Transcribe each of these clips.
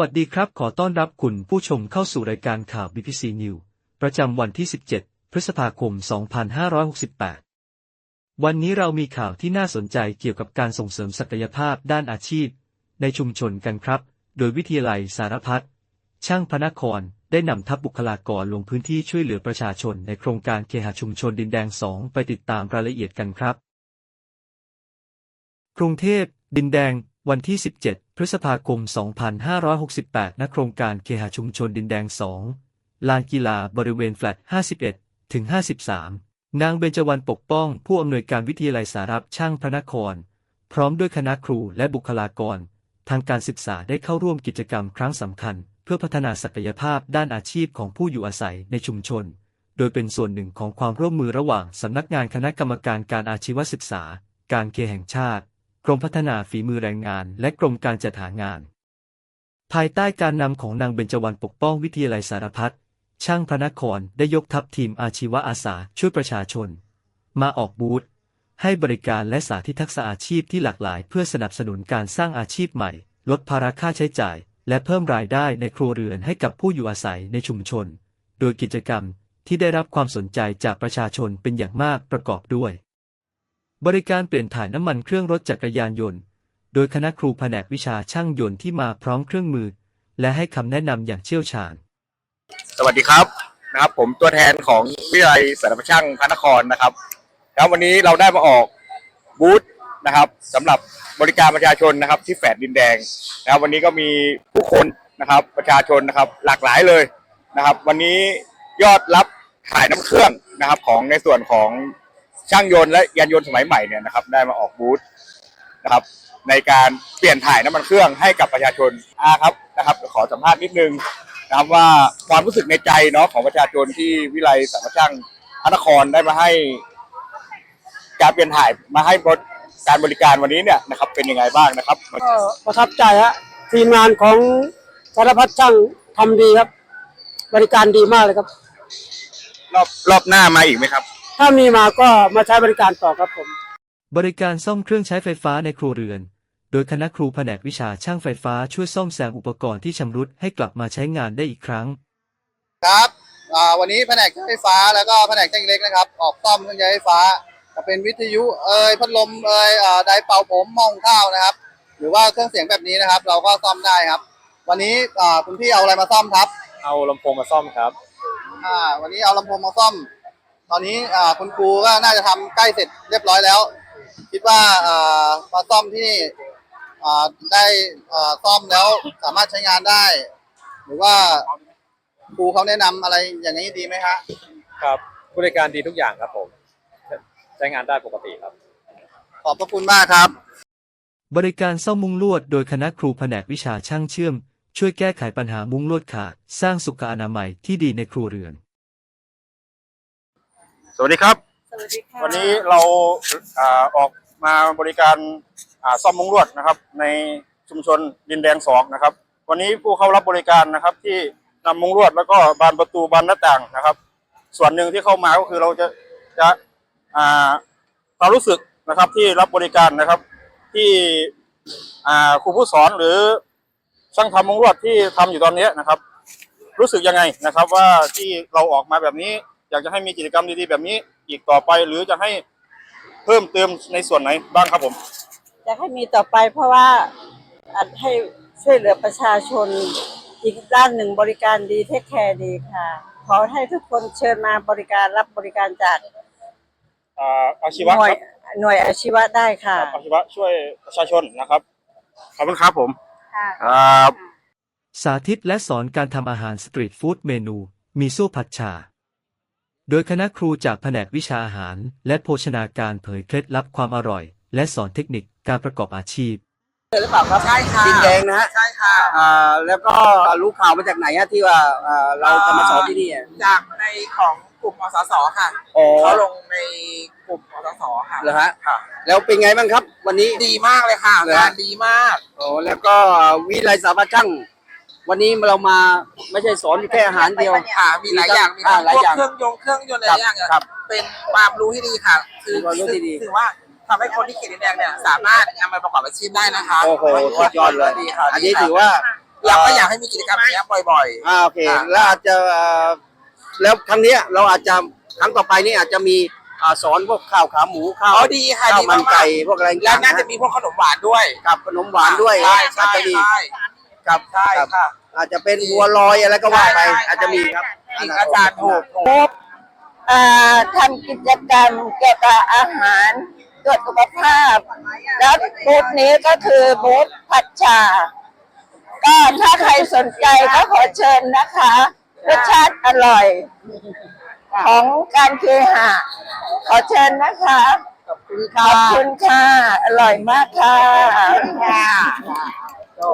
วัสดีครับ ขอต้อนรับคุณผู้ชมเข้าสู่รายการข่าว BBC News ประจำวันที่ 17 พฤษภาคม 2568 วันนี้เรามีข่าวที่น่าสนใจเกี่ยวกับการส่งเสริมศักยภาพด้านอาชีพ ในชุมชนกันครับ โดยวิทยาลัยสารพัดช่างพระนครได้นำทัพบุคลากรลงพื้นที่ช่วยเหลือประชาชนในโครงการเคหะชุมชนดินแดง 2 ไปติดตามรายละเอียดกันครับ กรุงเทพดินแดง วันที่ 17 พฤษภาคม 2568 ณ โครงการเคหะชุมชนดินแดง 2 ลานกีฬาบริเวณแฟลต 51 ถึง 53 นางเบญจวรรณปกป้อง ผู้อำนวยการวิทยาลัยสารับช่างพระนคร พร้อมด้วยคณะครูและบุคลากร ทางการศึกษาได้เข้าร่วมกิจกรรมครั้งสำคัญ เพื่อพัฒนาศักยภาพด้านอาชีพของผู้อยู่อาศัยในชุมชน โดยเป็นส่วนหนึ่งของความร่วมมือระหว่างสำนักงานคณะกรรมการการอาชีวศึกษา การเคแห่งชาติ กรมพัฒนาฝีมือแรงงาน และกรมการจัดหางาน ภายใต้การนำของนางเบญจวรรณปกป้องวิทยาลัยสารพัดช่างพระนครได้ยกทัพทีมอาชีวะอาสาช่วยประชาชน มาออกบูธให้บริการและสาธิตทักษะอาชีพที่หลากหลาย เพื่อสนับสนุนการสร้างอาชีพใหม่ ลดภาระค่าใช้จ่าย และเพิ่มรายได้ในครัวเรือนให้กับผู้อยู่อาศัยในชุมชน โดยกิจกรรมที่ได้รับความสนใจจากประชาชนเป็นอย่างมากประกอบด้วย บริการเปลี่ยนถ่ายน้ำมันเครื่องรถจักรยานยนต์ โดยคณะครูแผนกวิชาช่างยนต์ที่มาพร้อมเครื่องมือ และให้คำแนะนำอย่างเชี่ยวชาญ สวัสดีครับนะครับ ผมตัวแทนของวิทยาลัยสารพัดช่างพระนครนะครับแล้ววันนี้เราได้มาออกบูธนะครับสำหรับบริการประชาชนนะครับ ที่แฝดดินแดงนะครับ วันนี้ก็มีผู้คนนะครับ ประชาชนนะครับ หลากหลายเลยนะครับ วันนี้ยอดรับถ่ายน้ำเครื่องนะครับ ของในส่วนของ ช่างยนต์และยานยนต์สมัยใหม่เนี่ยนะครับได้มาออกบูธนะครับ ในการเปลี่ยนถ่ายน้ำมันเครื่องให้กับประชาชนอาครับนะครับ ขอสัมภาษณ์นิดนึงนะครับว่าความรู้สึกในใจเนาะของประชาชนที่วิไลสารช่างพระนครได้มาให้ การเปลี่ยนถ่ายมาให้บริการบริการวันนี้เนี่ยนะครับ เป็นยังไงบ้างนะครับก็ประทับใจฮะทีมงานของสารพัดช่างทำดีครับ บริการดีมากเลยครับ รอบรอบหน้ามาอีกไหมครับ ถ้ามีมาก็มาใช้บริการต่อครับผม บริการซ่อมเครื่องใช้ไฟฟ้าในครัวเรือน โดยคณะครูแผนกวิชาช่างไฟฟ้าช่วยซ่อมแซมอุปกรณ์ที่ชำรุดให้กลับมาใช้งานได้อีกครั้ง ครับอ่าวันนี้แผนกช่างไฟฟ้าแล้วก็แผนกช่างอิเล็กนะครับ ออกซ่อมเครื่องใช้ไฟฟ้าจะเป็นวิทยุเอ่ยพัดลมเอ่ยอ่าไดร์เป่าผมหม้อหุงข้าวนะครับ หรือว่าเครื่องเสียงแบบนี้นะครับ เราก็ซ่อมได้ครับ วันนี้อ่าคุณพี่เอาอะไรมาซ่อมครับเอาลำโพงมาซ่อมครับ อ่าวันนี้เอาลำโพงมาซ่อม ตอนนี้อ่าคุณครูก็น่าจะทำใกล้เสร็จเรียบร้อยแล้ว คิดว่าอ่ามาซ่อมที่นี่อ่าได้อ่าซ่อมแล้วสามารถใช้งานได้ หรือว่าครูเขาแนะนำอะไรอย่างนี้ดีไหมฮะครับบริการดีทุกอย่างครับผมใช้งานได้ปกติครับ ขอบพระคุณมากครับ บริการซ่อมมุ้งลวดโดยคณะครูแผนกวิชาช่างเชื่อม ช่วยแก้ไขปัญหามุ้งลวดขาดสร้างสุขอนามัยที่ดีในครัวเรือน สวัสดีครับ สวัสดีค่ะวันนี้เราอ่าออกมาบริการอ่าซ่อมมุ้งลวดนะครับ ในชุมชนดินแดงสองนะครับ วันนี้ผู้เข้ารับบริการนะครับ ที่นำมุ้งลวดแล้วก็บานประตูบานหน้าต่างนะครับ ส่วนหนึ่งที่เข้ามาก็คือเราจะจะอ่าความรู้สึกนะครับที่รับบริการนะครับ ที่อ่าครูผู้สอนหรือช่างทำมุ้งลวดที่ทำอยู่ตอนนี้นะครับ รู้สึกยังไงนะครับว่าที่เราออกมาแบบนี้ อยากจะให้มีกิจกรรมดีๆแบบนี้อีกต่อไปหรือจะให้เพิ่มเติมในส่วนไหนบ้างครับผม อยากให้มีต่อไปเพราะว่าอาจให้ช่วยเหลือประชาชนอีกด้านหนึ่งบริการดีเทคแคร์ดีค่ะ ขอให้ทุกคนเชิญมาบริการรับบริการจากอ่าอาชีหวะน่วยครับหน่วยอาชีวะได้ค่ะ อาชีวะช่วยประชาชนนะครับ ขอบคุณครับผมค่ะ ครับ สาธิตและสอนการทำอาหารสตรีทฟู้ดเมนู มีโซ่ผัดชา โดยคณะครูจากแผนกวิชาอาหาร และโภชนาการเผยเคล็ดลับความอร่อย และสอนเทคนิคการประกอบอาชีพใช่ค่ะดินแดงนะฮะใช่ค่ะอ่าแล้วก็รู้ข่าวมาจากไหนฮะที่ว่าอ่าเราจะมาสอนที่นี่อะจากในของกลุ่มอสสค่ะอ๋อเขาลงในกลุ่มอสสค่ะเหรอฮะค่ะ แล้วเป็นไงบ้างครับ วันนี้ดีมากเลยค่ะเหรองานดีมาก โอ้แล้วก็วิไลสารพัดช่าง วันนี้เรามาไม่ใช่สอนแค่อาหารเดียวค่ะมีหลายอย่างมีอ่าทั้งหลายพวกอย่างเครื่องยนต์เครื่องยนต์หครัลาบยอย่างอะครับเป็นความรู้ที่ดีค่ะ คือเป็นความรู้ที่ดีถือว่าทำให้คนที่เขียนดินแดงเนี่ยสามารถนำไปประกอบอาชีพได้นะคะโอ้โหสุดยอดเลย ดีค่ะอันนี้ดีค่ะถือว่าอยากก็อยากให้มีกิจกรรมอย่างนี้ยบ่อยอ่าโอเคอ่าแล้วอาจจะเอ่อแล้วครั้งเนี้ยเราอาจจะครั้งต่อไปนี่อาจจะมีอ่าสอนพวกข้าวขาหมูๆข้าวอ๋อดีค่ะข้าวดีมันมากไก่พวกอะไรๆแล้วน่าจะมีพวกขนมหวานด้วย กับขนมหวานด้วยใช่อาใช่จจะมีใช่ ครับใช่ครับค่ะอาจจะเป็นบัวลอยอะไรก็ว่าไปใช่ใช่อาจจะมีครับจริงอาจารย์ถูกถูกอ่าทำกิจกรรมเกี่ยวกับอาหารตรวจสุขภาพ แล้วบูธนี้ก็คือบูธผัดชา ก็ถ้าใครสนใจก็ขอเชิญนะคะรสชาติอร่อย ของการเคหะ ขอเชิญนะคะ ขอบคุณค่ะ ขอบคุณค่ะ อร่อยมากค่ะ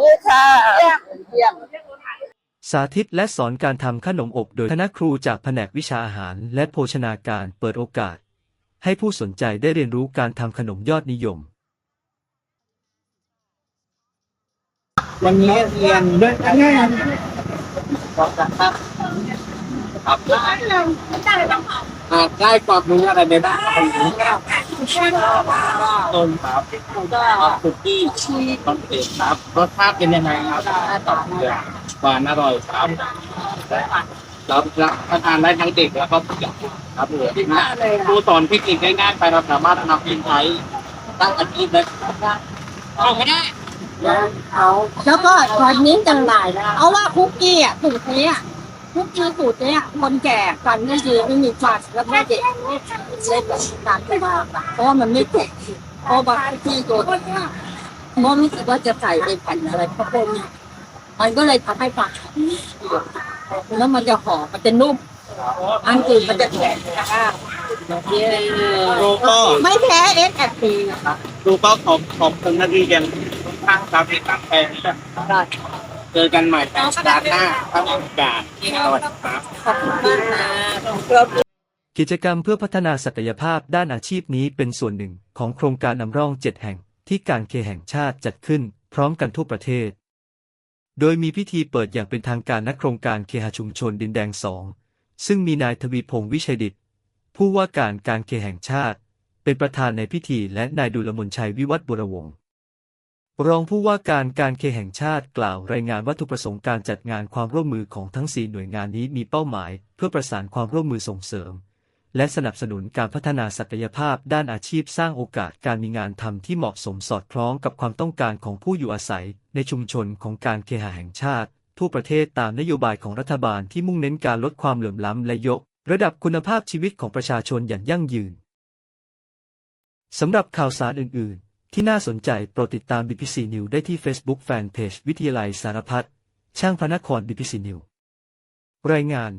นี่ค่ะเยี่ยมสาธิตและสอนการทำขนมอบโดยคณะครูจากแผนกวิชาอาหารและโภชนาการเปิดโอกาส ให้ผู้สนใจได้เรียนรู้การทำขนมยอดนิยม วันนี้เรียนด้วยกันอ่าได้ความรู้อะไรไปบ้าต้นครับคุกกี้คอนเฟกครับรสชาติเป็นยังไงครับตอบเลยหวานอร่อยครับรับรับทานได้ทั้งเด็กแล้วก็ผู้ใหญ่ครับครูสอนเทคนิคง่ายๆไปเราสามารถนำไปใช้ตั้งอาชีพได้เอาไม่ได้แล้วก็ตอนนี้จังหลายเพราว่าคุกกี้อะสูตรนี้อ่ะคุกกี้สูตรนี้อะคนแก่ฟันไม่ดีไม่มีฟันแล้วก็เด็กเล็กการไปมาเพราะมันไม่ถูกเพราะบางคุกกี้ตัวเพราะรู้สึกว่าจะใส่ไอ้แผ่นอะไรข้าวโพดเนี่ยมันก็เลยทำให้ฟันแล้วมันจะหอมันจะนุ่มอันอื่นมันจะแข็งนะคะครูก็ไม่แพ้เอสแอปีครูก็ขอบขอบคุณนักเรียนทุกท่านครับที่ตั้งใจนะครับ เจอกันใหม่ในสัปดาห์หน้าถ้ามีโอกาสสวัสดีครับขอบคุณมากนะกิจกรรมเพื่อพัฒนาศักยภาพด้านอาชีพนี้เป็นส่วนหนึ่งของโครงการนำร่อง 7 แห่งที่การเคแห่งชาติจัดขึ้น พร้อมกันทั่วประเทศ โดยมีพิธีเปิดอย่างเป็นทางการณโครงการเคหชุมชนดินแดง2ซึ่งมีนายทวีพงศ์วิชัยดิตผู้ว่าการการเคแห่งชาติ เป็นประธานในพิธีและนายดุลมนชัยวิวัฒน์บุรวงศ์ รองผู้ว่าการการเคแห่งชาติกล่าวรายงานวัตถุประสงค์การจัดงานความร่วมมือของทั้ง 4 หน่วยงานนี้มีเป้าหมาย เพื่อประสานความร่วมมือส่งเสริม และสนับสนุนการพัฒนาศักยภาพด้านอาชีพสร้างโอกาสการมีงานทำที่เหมาะสมสอดคล้องกับความต้องการของผู้อยู่อาศัย ในชุมชนของการเคหะแห่งชาติ ทั่วประเทศตามนโยบายของรัฐบาลที่มุ่งเน้นการลดความเหลื่อมล้ำและยก ระดับคุณภาพชีวิตของประชาชนอย่างยั่งยืนสำหรับข่าวสารอื่นๆ ที่น่าสนใจโปรดติดตาม BPC News ได้ที่ Facebook Fanpage วิทยาลัยสารพัดช่างพระนคร BPC News รายงาน